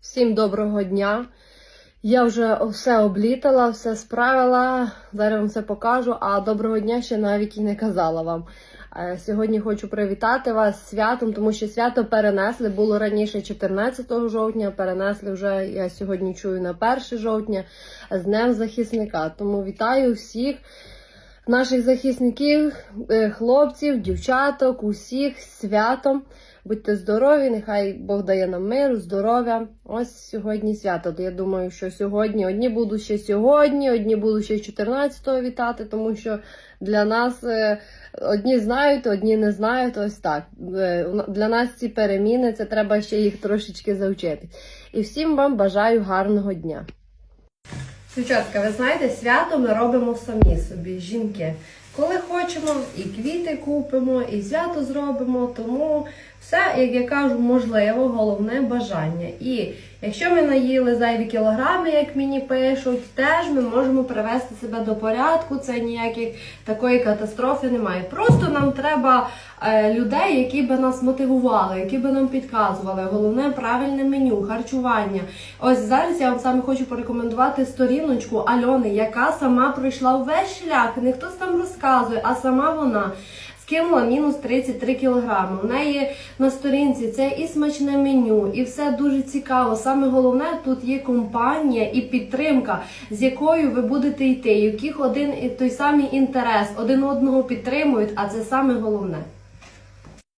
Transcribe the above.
Всім доброго дня. Я вже все облітала, все справила. Зараз вам все покажу. А доброго дня ще навіть і не казала вам. Е, Сьогодні хочу привітати вас з святом, тому що свято перенесли. Було раніше 14 жовтня, перенесли вже, я сьогодні чую, на 1 жовтня з Днем захисника. Тому вітаю всіх наших захисників, е, хлопців, дівчаток, усіх святом. Будьте здорові, нехай Бог дає нам миру, здоров'я. Ось сьогодні свято. Я думаю, що сьогодні одні будуть ще сьогодні, одні будуть ще 14-го вітати, тому що для нас е, одні знають, одні не знають. Ось так. Е, Для нас ці переміни це треба ще їх трошечки завчити. І всім вам бажаю гарного дня. Дівчатка, ви знаєте, свято ми робимо самі собі, жінки. Коли хочемо, і квіти купимо, і свято зробимо, тому все, як я кажу, можливо, головне бажання. І якщо ми наїли зайві кілограми, як мені пишуть, теж ми можемо привести себе до порядку. Це ніяких такої катастрофи немає. Просто нам треба людей, які би нас мотивували, які би нам підказували. Головне правильне меню, харчування. Ось зараз я вам саме хочу порекомендувати сторіночку Альони, яка сама пройшла увесь шлях. Не хтось там розказує, а сама вона. Скинула мінус 33 кілограми. У неї на сторінці це і смачне меню, і все дуже цікаво. Саме головне тут є компанія і підтримка, з якою ви будете йти, яких один і той самий інтерес, один одного підтримують, а це саме головне.